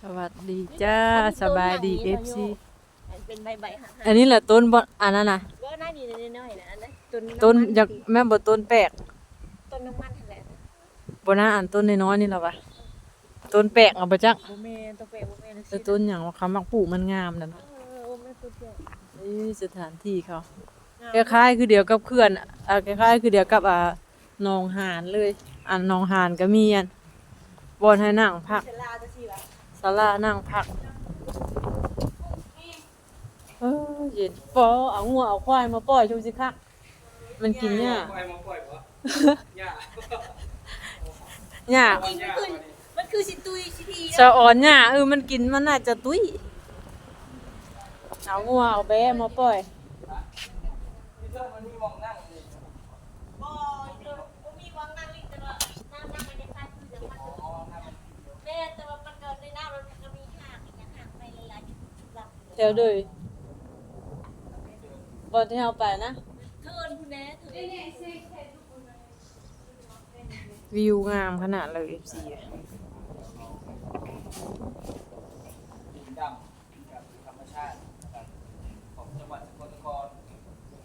สวัสดีจ้าสบายดีเอฟซีเป็นใบใบๆห่างอันนี้แหละต้นบ่อันนั้นน่ะๆก็น่าดีน้อยๆนะอันนั้นต้นต้นำมัจากแม่บ่ต้นแปลกต้นน้ำมันนั่นแหละบ่น่าอันต้นน้อยๆนี่ล่ะวะต้นแปลกเอาบ่จักโบเมนต้นเปรย์โบเมนแต่ต้นหยังว่าเขามักปลูกมันงามนั่นเอน่ะอโอ้ไม่ต้นเปรย์นี่สถานที่เขาคล้ายๆคือเดียวกับเขื่อนอ่าคล้ายๆคือเดียวกับอ่าหนองหานเลย อันหนองหานก็มีอันบ่อนให้นั่งพัก ศาลานั่งพักเออเย็นปอเอางัวเอาควายมาปล่อยชูสิคะมันกินหญ้าปล่อยมาปล่อยบ่ย่าหญ้าจริงมันคือมันคือสิตุยสิทีสะอ่อนหญ้าเออมันกินมันน่าจะตุ้ยเอางัวเอาแบะมาปล่อยพี่เจ้า ถวเลยบอลที่เอาไปนะวิวงามขนาดเลย FC อะดินดำกับธรรมชาติของจังหวัดสกลนคร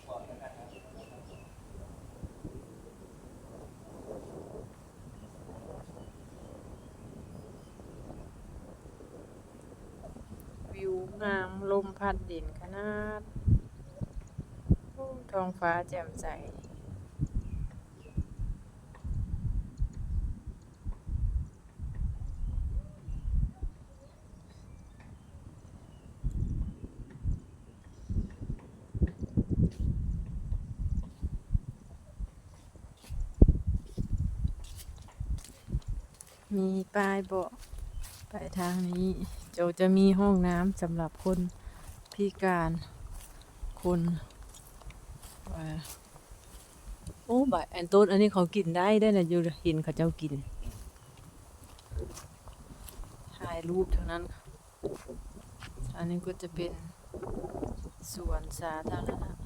ก่อนแล้วกันนะวิวงาม ลมพัดด่นขนาดท้องฟ้าแจ่มใสมีป้ายบอกไปทางนี้เจจะมีห้องน้ำสำหรับคน พิการคนโอ้บายแอนต้นอันนี้เขากินได้ได้นะอยู่หินเขาเจ้ากินถ่ายรูปเท่านั้น อันนี้ก็จะเป็นสวนสาธารณะ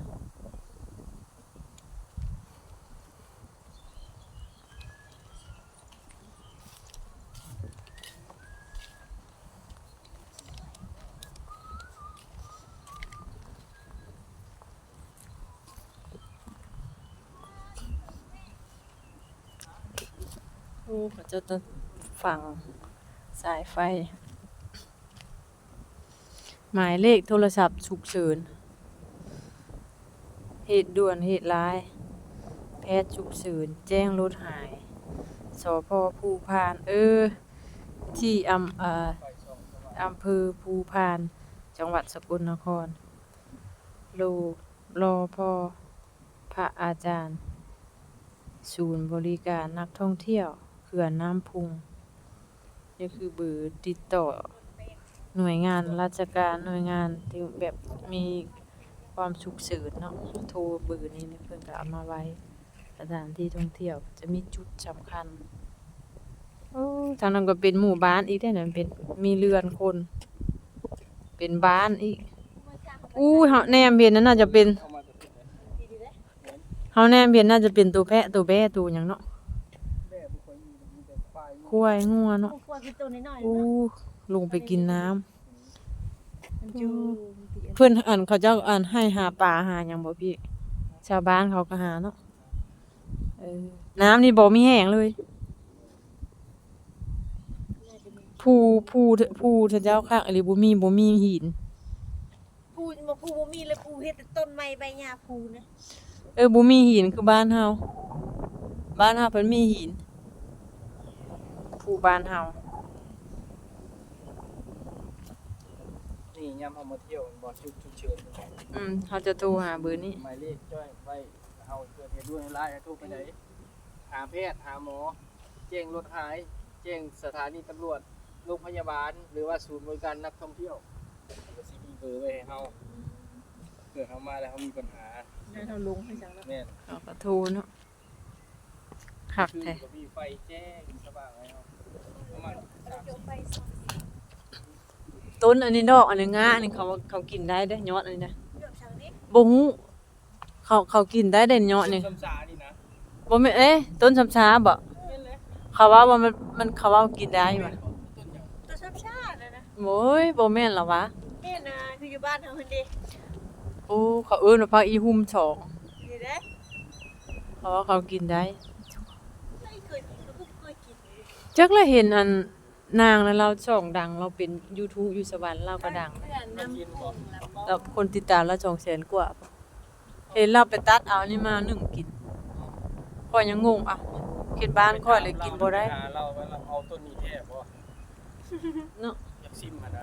โอ้เขาจะต้องฝังสายไฟ หมายเลขโทรศัพท์ฉุกเฉิน เหตุด่วนเหตุร้าย แพทย์ฉุกเฉิน แจ้งรถหาย สพภูพาน เออ ที่อำเอ่ออำเภอภูพาน จังหวัดสกลนครโลรอพอพระอาจารย์ ศูนย์บริการนักท่องเที่ยว เขื่อนน้ำพุงนี่คือเบอร์ติดต่อหน่วยงานราชการหน่วยงานที่แบบมีความฉุกเฉินเนาะโทรเบอร์นี้เนี่ยเพิ่นก็เอามาไว้สถานที่ท่องเที่ยวจะมีจุดสำคัญโอ้ทางนั้นก็เป็นหมู่บ้านอีกได้อเนี่ยเป็นมีเรือนคน เป็นบ้านอีกอู้เฮาแนมเห็นนั่นน่าจะเป็นเอามาจากที่ไหนเฮาแนมเห็นน่าจะเป็นตัวแพะตัวแบะตัวหยังเนาะ แต่ควายควายงัวเนาะโอ้ควายคือตัวน้อยๆอู้เนาะลงไปกินน้ำมันอยู่เพื่อนอ่านเขาเจ้าอ่านให้หาปลาหาหยังบ่พี่ ชาวบ้านเขาก็หาเนาะเออน้ำนี่บ่มีแห้งเลย ภูภูภูเจ้าคักอะไรบ่มีบ่มีหิน ปูมาปูบ่มีเลยปูเฮ็ดแต่ต้นไม้ใบหญ้าปูนะ เออบ่มีหินคือบ้านเฮาบ้านเฮาเพิ่นมีหิน ภูบ้านเฮานี่ยามเฮามาเที่ยวบ่ชุกชุกเชิญอืมเฮาจะโทรหาเบอร์นี้หมายเลขจ้อยไว้เฮาเกิดเหตุด่วนร้ายให้โทรไปไหนหาแพทย์หาหมอ แจ้งรถหาย แจ้งสถานีตำรวจโรงพยาบาล หรือว่าศูนย์บริการนักท่องเที่ยวก็สิมีเบอร์ไว้ให้เฮาเกิดเฮามาแล้วเฮามีปัญหาให้เราลงให้จังแล้วแม่นเขาก็โทรเนาะ คักคือแท้ก็มีไฟแจ้งสว่างไว้เฮาประมาณ3ต้นอันนี้ดอกอันนี้งาอันนี้เขาเขากินได้เด้อยอดอันนี้นะเลือกสั่งนี้บ่ฮู้เขาเขากินได้เด่นยอดนี่คำสานี่นะบ่แม่นเอ๊ะต้นชำชาบ่แม่นเลยเขาว่าว่ามันมันเขาว่ากินได้บ่ต้นหยังตัวชาบชาตินะนะโอ้ยบ่แม่นหรอวะแม่นะคืออยู่บ้านเฮาเพิ่นเด้โอ้เขาเอิ้นว่าผักอีหุ่มสองอยู่ได้เพราะว่าเขากินได้ ไม่เคยกินก็บ่เคยกินเลย จักละเห็นอันนางแล้วเราช่องดัง เราเป็น YouTube อยู่สวรรค์เราก็ดัง เพื่อนน้ำกุ้งแล้วก็แล้วคนติดตามเรา2แสนกว่า เห็นเราไปตัดเอานี่มานึ่งกินข้อยยังงงอะเฮ็ดบ้านข้อยเลยกินบ่ได้เราว่าเราเอาต้นนี้แท้บ่เนาะอยากซิมมานะ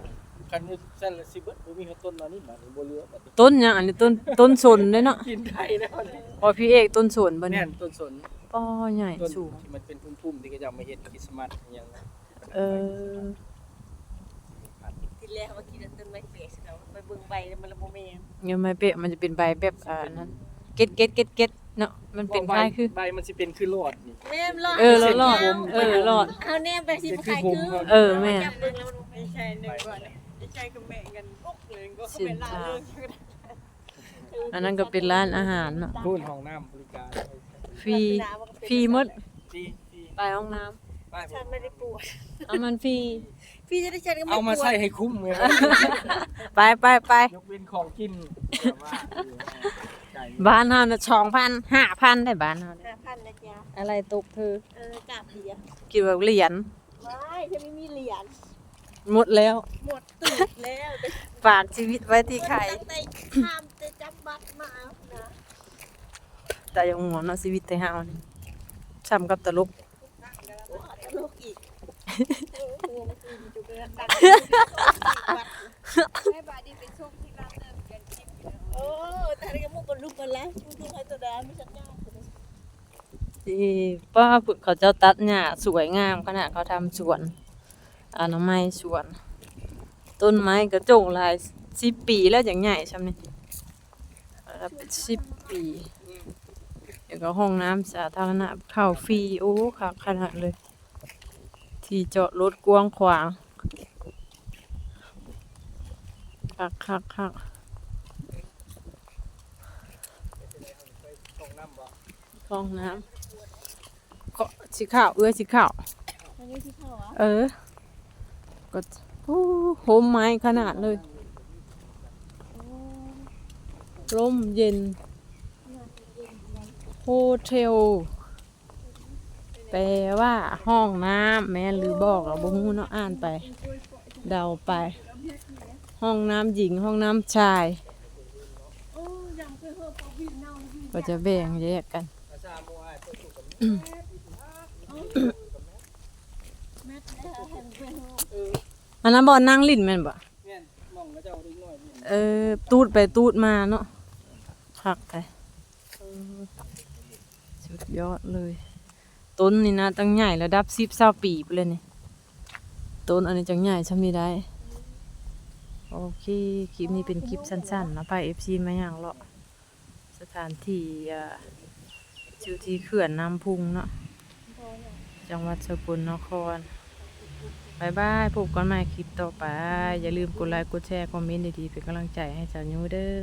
คันนี้ซั่นละสิเบิดบ่มีเขาต้นมานี่บัดนี้บ่เหลือบัดนี้ต้นหยังอันนี้ต้นต้นสนเด้เนาะกินได้แล้วนี่พอพี่เอกต้นสนบ่แน่เนี่ยนต้นสน ป้อใหญ่ต้นสูง ที่มันเป็นพุ่มๆที่ก็จะเอามาเฮ็ดคริสต์มาสอหย่างนั้นเออ ทีแรกว่ากินอันต้นไม้เปียกแล้วไปเบิ่งใบแล้วมันละบ่แม่นเงี้ยไม่เป๊ะมันจะเป็นใบแบบอ่านั้นเก็ตเก็ตเก็ตเก็ตเนาะมันเป็นคล้ายคือ ใบมันสิเป็นคือหลอดนี่ แม่นรอดเออรอดเออรอด เอาแนมไปสิบ่ขายคือเออแม่ จับเบิ่งแล้วมันบ่ใช่นึกว่าไม่ใช่ก็แม่กันปกเลยก็เขาเป็นร้านเลิกอันนั้นก็เป็นร้านอาหารเนาะ พูนห้องน้ำบริการ ฟรีฟรีหมดฟรีฟรีไปห้องน้ำไปฉันไม่ได้ปวดเอามันฟรีพี่จะได้ฉันก็ไม่เอามาปวดใส่ให้คุ้มเลยไปไปไปยกเว้นของกินแบบว่าไก่บ้านเฮาน่ะ2,000 5,000ได้บ้านเฮาเนี่ยห้าพันนะจ๊ะอะไรตกเธอเออกาบเบียร์กี่ว่าเหรียญไม่ฉันไม่มีเหรียญหมดแล้ว หมดตูดแล้วแต่ฝากชีวิตไว้ที่ใคร ตั้งแต่ข้ามแต่จับบัตรมานะ แต่ยังหัวเนาะชีวิตแต่เฮานี่ซ้ำกับตลกโอ้ตลกอีกเออหัวมันคือจุกเลยดังให้บาดีไปส่งที่ร้านเดิมกันคลิปอยู่แล้วโอ้แต่นี่ก็มุกบนลูกบนแล้วมุกให้ตัวดาไม่ชัดยากที่ป้าฝึกเขาเจ้าตัดหญ้าสวยงามขนาดเขาทำสวนอนามัยสวน ต้นไม้กระจงลายสิบปีแล้วอย่างใหญ่ช่ำนี่แล้วเป็นสิบปี เดี๋ยวก็ห้องน้ำสาธารณะเข้าฟรีโอ้ค่ะขนาดเลย ที่จอดรถกว้างขวางคักคักคักของน้ำบ่ห้องน้ำก็สีขาวเอื้อสีขาวเขาอะเออ ก็โอ้โหมไม้ขนาดเลยร่มเย็น โฮเทลแปลว่าห้องน้ำแม่นหรือบอกเราบ่ฮู้เนาะอ่านไป เดาไป ห้องน้ำหญิงห้องน้ำชายโอ้ยังเคยเฮอปอวินเน่าวินก็จะแบ่งแยกกันอาจารย์โมอ้ายเพิ่นถูกกับแม่เออเห็นเคยเฮอเอออันนั้นบ่นั่งลิ้นแม่นบ่แม่นน้องก็เจ้าเล็กน้อยนี่เออ ตูดไปตูดมาเนาะคักไปเออ สุดยอดเลย ต้นนี่นะตั้งใหญ่ระดับสิบเศร้าปีไปเลยนี่ต้นอันนี้จังใหญ่ช่ำนี้ได้โอเคคลิปนี้เป็นคลิปสั้นๆนะไปเอฟซีมาอย่างเลาะสถานที่อ่าชิวที่เขื่อนน้ำพุงเนาะจังหวัดสกลนครบายบายพบกันใหม่คลิปต่อไป อย่าลืมกดไลค์กดแชร์ คอมเมนต์ดีๆเป็นกำลังใจให้สาวยูเด้อ